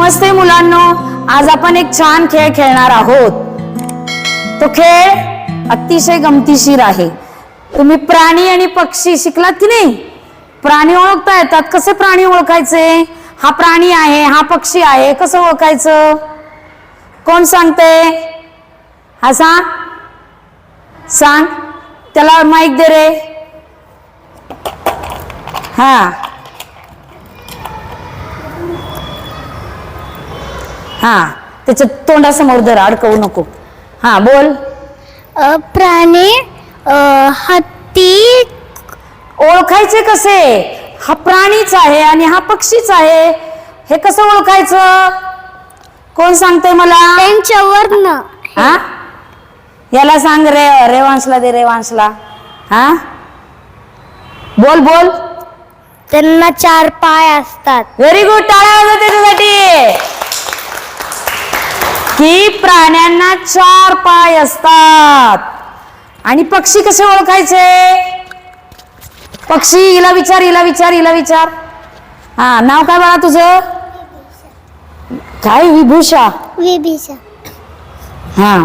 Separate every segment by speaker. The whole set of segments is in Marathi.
Speaker 1: मस्त आहे मुलांनो. आज आपण एक छान खेळ खेळणार आहोत. तो खेळ अतिशय गमतीशीर आहे. तुम्ही प्राणी आणि पक्षी शिकलात की नाही? प्राणी ओळखता येतात. कसे प्राणी ओळखायचे? हा प्राणी आहे हा पक्षी आहे. कसं ओळखायचं? कोण सांगते? हा सांग. सांग. त्याला माईक दे रे. हा. हा त्याच्या तोंडासमोर धर अडकवू नको. हा बोल.
Speaker 2: अ, प्राणी अ, हत्ती.
Speaker 1: ओळखायचे कसे? हा प्राणीच आहे आणि हा पक्षीच आहे. हे कसं ओळखायचं? कोण सांगते मला?
Speaker 2: त्यांच्यावर न
Speaker 1: हा? याला सांग रे रेवांशला दे रेवांशला. हा? बोल बोल.
Speaker 2: त्यांना चार पाय असतात.
Speaker 1: व्हेरी गुड टाळ्या वाजवा त्याच्यासाठी की प्राण्यांना चार पाय असतात. आणि पक्षी कसे ओळखायचे? पक्षी हिला विचार हिला विचार हिला विचार. हा नाव काय बाळा तुझं? काय विभूषा?
Speaker 2: विभीषा.
Speaker 1: हा.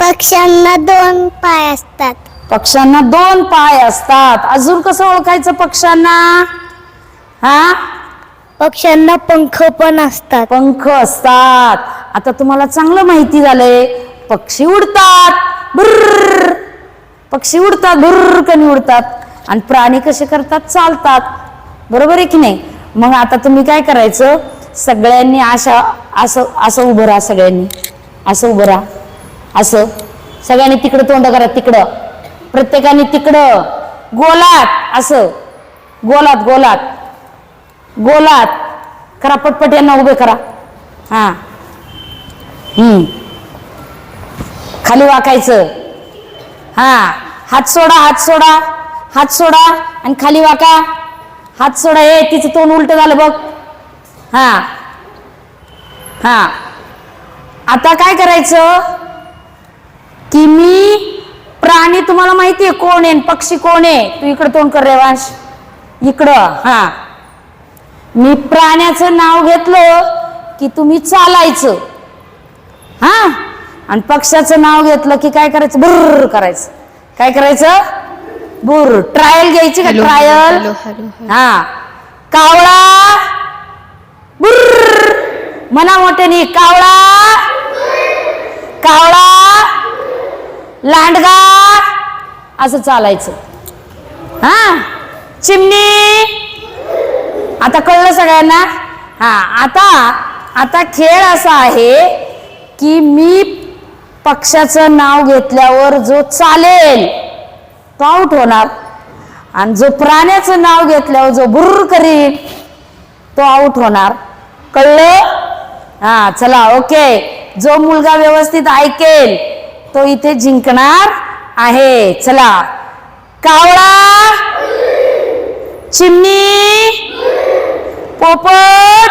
Speaker 2: पक्ष्यांना दोन पाय असतात.
Speaker 1: पक्ष्यांना दोन पाय असतात. अजून कसं ओळखायचं पक्ष्यांना? हा?
Speaker 2: पक्ष्यांना पंख पण असतात.
Speaker 1: पंख असतात. आता तुम्हाला चांगलं माहिती झालंय. पक्षी उडतात. बुर्र पक्षी उडतात बुर्र कनी उडतात. आणि प्राणी कसे करतात? चालतात. बरोबर आहे की नाही? मग आता तुम्ही काय करायचं? सगळ्यांनी अशा असं असं उभं राहा सगळ्यांनी. असं उभं राहा. असं. सगळ्यांनी तिकडं तोंड करा तिकडं. प्रत्येकाने तिकडं. गोलात. असं. गोलात गोलात. गोलात. करा पटपट यांना उभे करा. हां. हम्म. खाली वाकायचं. हा हात सोडा हात सोडा हात सोडा आणि खाली वाका. हात सोडा हे तिचं तोंड उलट झालं बघ. हा. हा. आता काय करायचं? की मी प्राणी तुम्हाला माहितीये कोण आहे पक्षी कोण आहे? तू इकडं तोंड कर रेवांश. इकडं हा. मी प्राण्याचं नाव घेतलं की तुम्ही चालायचं. हा? आणि पक्षाचं नाव घेतलं की काय करायचं? बुर्र करायचं. काय करायचं? बुर्र. ट्रायल घ्यायची का? ट्रायल हा. कावळा? बुर्र. मना मोठ्याने कावळा? कावळा? लांडगा? असं चालायचं. हा? चिमणी? आता कळलं सगळ्यांना? हा. आता आता खेळ असा आहे की मी पक्षाचं नाव घेतल्यावर जो चालेल तो आऊट होणार. आणि जो प्राण्याचं नाव घेतल्यावर जो बुर्र करील तो आऊट होणार. कळलं? हा चला ओके. जो मुलगा व्यवस्थित ऐकेल तो इथे जिंकणार आहे. चला. कावळा! चिमणी! पोपट!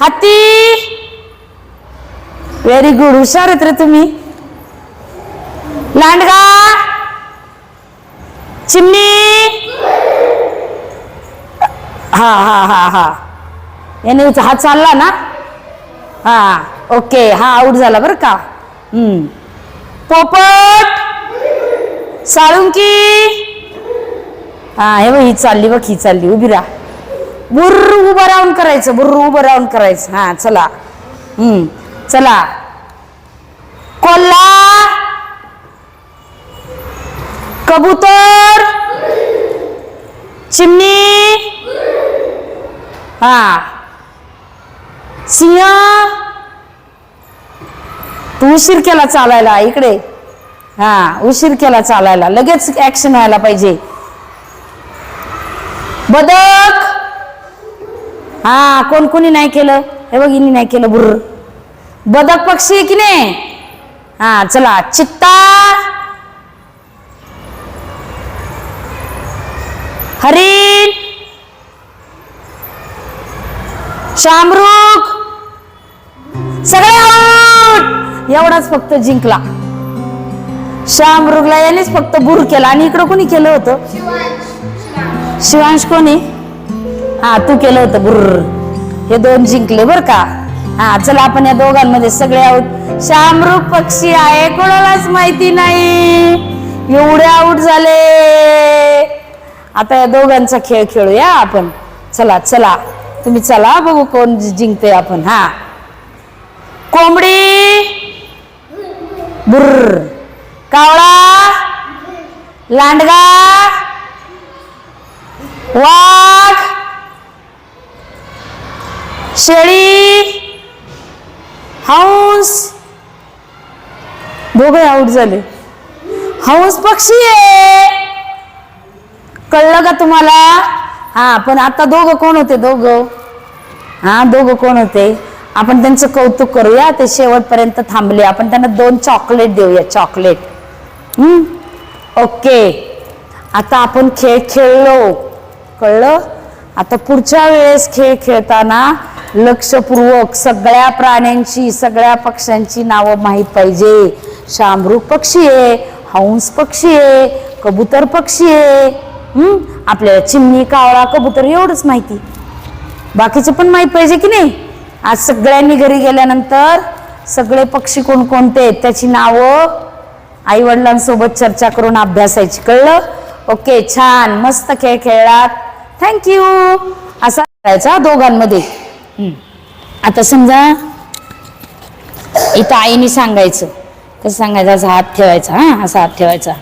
Speaker 1: हाती! व्हेरी गुड हुशार आहेत रे तुम्ही. लांडगा! चिमणी! हा हा हा हा. याने हा चालला ना? हा ओके हा आऊट झाला बरं का? हम्म. पोपट! साळुंकी! हा हे बघ ही चालली बघ ही चालली. उभी राहा. बुर्र उभं राहून करायचं बुर्र उभं राहून करायचं. हा चला. हम्म चला. कोल्हा? कबूतर? चिमणी? हा. सिंह? तू उशीर केला चालायला इकडे. हा उशीर केला चालायला. लगेच ऍक्शन व्हायला पाहिजे. बदक! हा कोण कोणी नाही केलं. हे बघ नाही केलं बुर्र. बदक पक्षी आहे की नाही? हा चला. चित्ता! हरिण! शामरुख! सगळे एवढाच फक्त जिंकला. शामरुखला यानेच फक्त बुर केला. आणि इकडं कोणी केलं होतं? शिवांश कोणी? हा तू केलं होतं. बुर हे दोन जिंकले बर का? हा चला आपण या दोघांमध्ये सगळे आहोत. शामरूप पक्षी आहे कोणालाच माहिती नाही. एवढे आऊट झाले. आता या दोघांचा खेळ खेळूया आपण. चला चला. तुम्ही चला बघू कोण जिंकते आपण. हा. कोंबडी. बुर्र. कावळा. लांडगा. वाघ. शेळी. हंस. दोघे आऊट झाले. हंस पक्षी आहे. कळलं का तुम्हाला? हा पण आता दोघं कोण होते दोघं? हा दोघं कोण होते? आपण त्यांचं कौतुक करूया. ते शेवटपर्यंत थांबले. आपण त्यांना दोन चॉकलेट देऊया. चॉकलेट हम्म? ओके आता आपण खेळ खेळलो. कळलं? आता पुढच्या वेळेस खेळ खेळताना लक्षपूर्वक सगळ्या प्राण्यांची सगळ्या पक्ष्यांची नावं माहीत पाहिजे. शामरूप पक्षी आहे हंस पक्षी आहे कबूतर पक्षी आहे. हम्म? आपल्याला चिमणी कावळा कबूतर एवढंच माहिती. बाकीचे पण माहीत पाहिजे की नाही? आज सगळ्यांनी घरी गेल्यानंतर सगळे पक्षी कोणकोणते आहेत त्याची नावं आई वडिलांसोबत चर्चा करून अभ्यासायची. कळलं? ओके छान. मस्त खेळ खेळलात. थँक्यू असा करायचा दोघांमध्ये. आता समजा इथं आईने सांगायचं. कसं सांगायचं असा हात ठेवायचा हा असा हात ठेवायचा.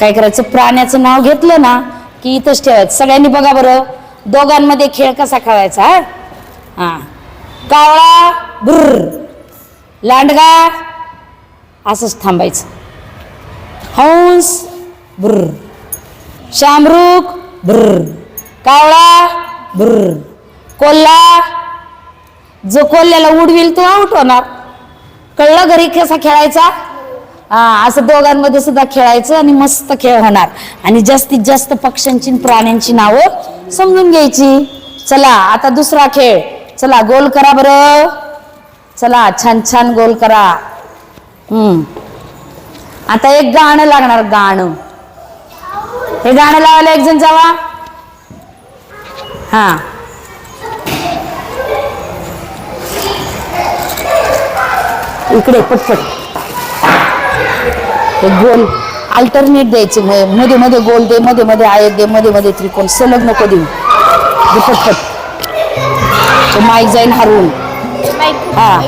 Speaker 1: काय करायचं? प्राण्याचं नाव घेतलं ना की इथंच ठेवायचं. सगळ्यांनी बघा बरं दोघांमध्ये खेळ कसा खेळायचा हा? हा. कावळा बुर्र. लांडगा असंच थांबायचं. हंस बुर्र. शामरूक बुर्र. कावळा बुर्र. कोल्हा जो कोल्ह्याला उडविल तो आउट होणार. कळलं घरी कसा खेळायचा? हा असं दोघांमध्ये सुद्धा खेळायचं आणि मस्त खेळ होणार. आणि जास्तीत जास्त पक्ष्यांची प्राण्यांची नावं समजून घ्यायची. चला आता दुसरा खेळ. चला गोल करा बरं. चला छान छान गोल करा. हम्म. आता एक गाणं लागणार गाणं. हे गाणं लावायला एक जण जावा. हा. इकडे पटपट. हे गोल अल्टरनेट द्यायचे. मध्ये मध्ये गोल दे मध्ये मध्ये आयत दे मध्ये मध्ये त्रिकोण. सलग नको देऊ. दे पटपट. माईक जाईल हरवून. हा.